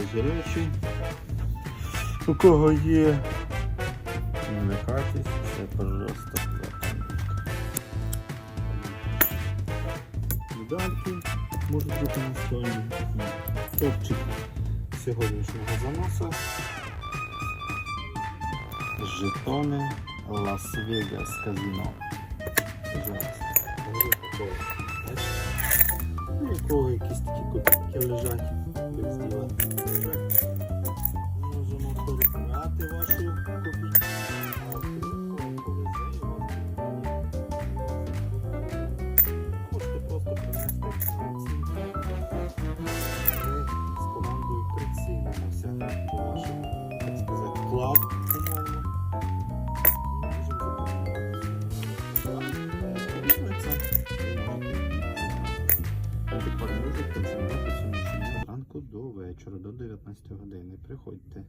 речі. У кого є. Не вмикайтесь, це, пожалуйста, Медальки можуть бути настольні. Топчик сьогоднішнього заносу. Жетони Лас-Вегас казино. Пожалуйста. Ну, у кого якісь такі копійки лежать, без діла до вечора, до 19 години. Приходьте.